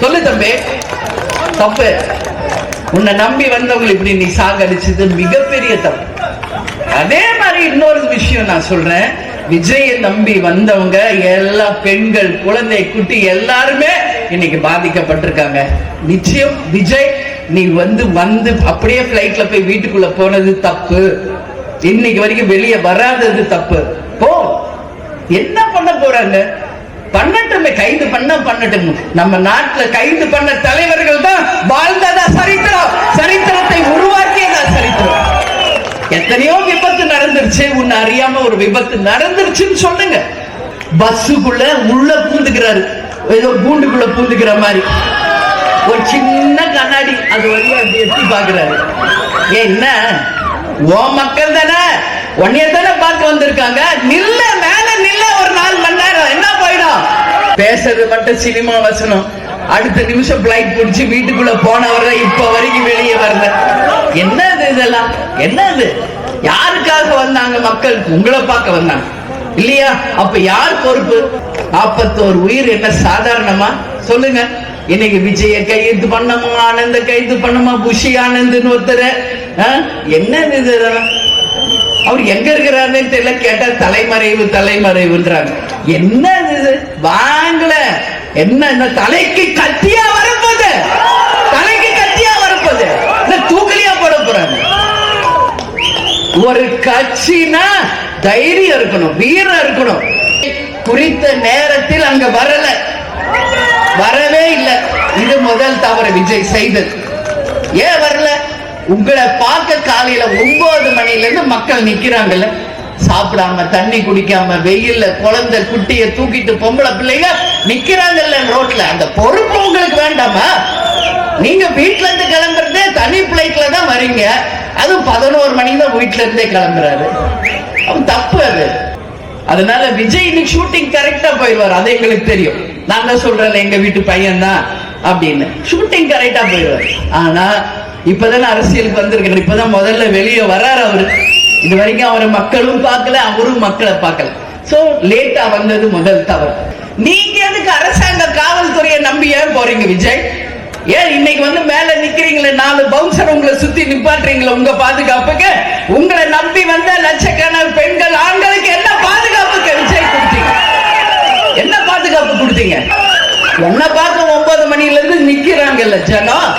சொல்லு தம்பி. தப்பு. உன்னை நம்பி வந்தவங்களை இப்படி நீ சாகடிச்சது மிகப்பெரிய தப்பு. அதே மாதிரி இன்னொரு விஷயம் நான் சொல்றேன். விஜயை நம்பி வந்தவங்க எல்லா பெண்கள் குழந்தை குட்டி எல்லாருமே இன்னைக்கு பாதிக்கப்பட்டிருக்காங்க. நிச்சயம் விஜய் நீ வந்து வந்து அப்படியே பிளைட்ல போய் வீட்டுக்குள்ள போனது தப்பு. இன்னைக்கு வரைக்கும் வெளியே வராதது தப்பு. போ. என்ன பண்ண போறாங்க? பண்ணட்டுமே கைது பண்ண பண்ணட்டும். நம்ம நாட்டுல கைது பண்ண தலைவர்கள் தான் வாழ்ந்ததா சரித்திரம். சரித்திரத்தை உருவாக்கியதா சரித்திரம். எத்தனையோ விபத்து நடந்துருச்சு. உன்னை அறியாம ஒரு விபத்து நடந்துருச்சுன்னு சொல்லுங்க. பஸ்ஸுக்குள்ள உள்ள பூந்துக்கிறாரு. ஏதோ கூண்டுக்குள்ள பூந்துக்கிற மாதிரி. ஒரு சின்ன கண்ணாடி அது வழியா அப்படி எட்டி பாக்குறாரு என்ன? ஓ மக்கள் தானே? உன்னைய தானே பார்க்க வந்திருக்காங்க? நில்ல மேல நில்ல ஒரு நாலு மணி நேரம் என்ன போயிடும் பேசுறது மட்டும் சினிமா வசனம். அடுத்த நிமிஷம் பிளைட் முடிச்சு வீட்டுக்குள்ள போனவர இப்ப வரைக்கும் வெளியே வரல. என்னது இதெல்லாம்? என்னது? யாருக்காக வந்தாங்க மக்கள்? உங்களை பார்க்க வந்தாங்க. இல்லையா? அப்ப யார் பொறுப்பு? நாற்பத்தோரு உயிர் என்ன சாதாரணமா? சொல்லுங்க. இன்னைக்கு விஜய கைது பண்ணமா ஆனந்த கைது பண்ணமா புஷி ஆனந்த்னு ஒருத்தர் என்னது இது இதெல்லாம்? அவர் எங்க இருக்கிறாருன்னு தெரியல கேட்டா தலைமறைவு தலைமறைவுன்றாங்க. என்ன இது? வாங்கல. என்ன இந்த தலைக்கு கத்தியா வரப்போது தலைக்கு கத்தியா வரப்போது இந்த தூக்கலியா போட போறாங்க ஒரு கட்சினா தைரியம் இருக்கணும் வீரம் இருக்கணும். குறித்த நேரத்தில் அங்க வரல. வரவே இல்லை. இது முதல் தவறு விஜய் செய்தது. ஏன் வரல உங்களை பார்க்க காலையில ஒன்பது மணில இருந்து மக்கள் நிக்கிறாங்கல்ல. சாப்பிடாம தண்ணி குடிக்காம வெயில்ல குழந்தை குட்டிய தூக்கிட்டு பொம்பளை பிள்ளைங்க நிக்கிறாங்கல்ல ரோட்ல. அந்த பொறுப்பு உங்களுக்கு வேண்டாமா? நீங்க வீட்டுல இருந்து கிளம்புறதே தனி பிளைட்ல தான் வரீங்க. அதுவும் பதினோரு மணி தான் வீட்டுல இருந்தே கிளம்புறாரு. அவன் தப்பு அது. அதனால விஜய் இன்னைக்கு ஷூட்டிங் கரெக்டா போயிடுவார். அது எங்களுக்கு தெரியும். நான் தான் சொல்றேன் எங்க வீட்டு பையன் தான் அப்படின்னு ஷூட்டிங் கரெக்டா போயிடுவார். ஆனா இப்பதானே அரசியலுக்கு வந்திருக்கிறார். இப்பதான் முதல்ல வெளியே வர்றாரு அவரு. இது வரைக்கும் அவரை மக்களும் பார்க்கல அவரும் மக்களை பார்க்கல. சோ லேட்டா வந்தது முதல் தவறு. நீங்க எதுக்கு அரசாங்க காவல்துறையை நம்பி ஏன் போறீங்க விஜய்? ஏன் இன்னைக்கு வந்து மேல நிக்கிறீங்களே நாலு பவுன்சர் உங்களை சுத்தி நிப்பாட்டுறீங்களே உங்க பாதுகாப்புக்கு? உங்களை நம்பி வந்த லட்சக்கணக்கான பெண்கள் ஆண்களுக்கு என்ன பாதுகாப்புக்கு விஜய் கொடுத்தீங்க? என்ன பாதுகாப்பு கொடுத்தீங்க? என்ன பார்க்க ஒன்பது மணில இருந்து நிக்கிறாங்கல்ல ஜனம்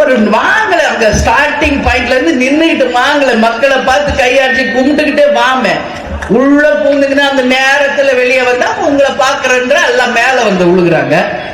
ஒரு வாங்க அங்க ஸ்டார்டிங் பாயிண்ட்ல இருந்து நின்னுகிட்டு வாங்கல. மக்களை பார்த்து கையாட்சி கும்பிட்டுக்கிட்டே வாமே. உள்ள பூந்துங்கன்னா அந்த நேரத்துல வெளியே வந்தா உங்களை பாக்குறன்ற எல்லாம் மேல வந்து விழுகுறாங்க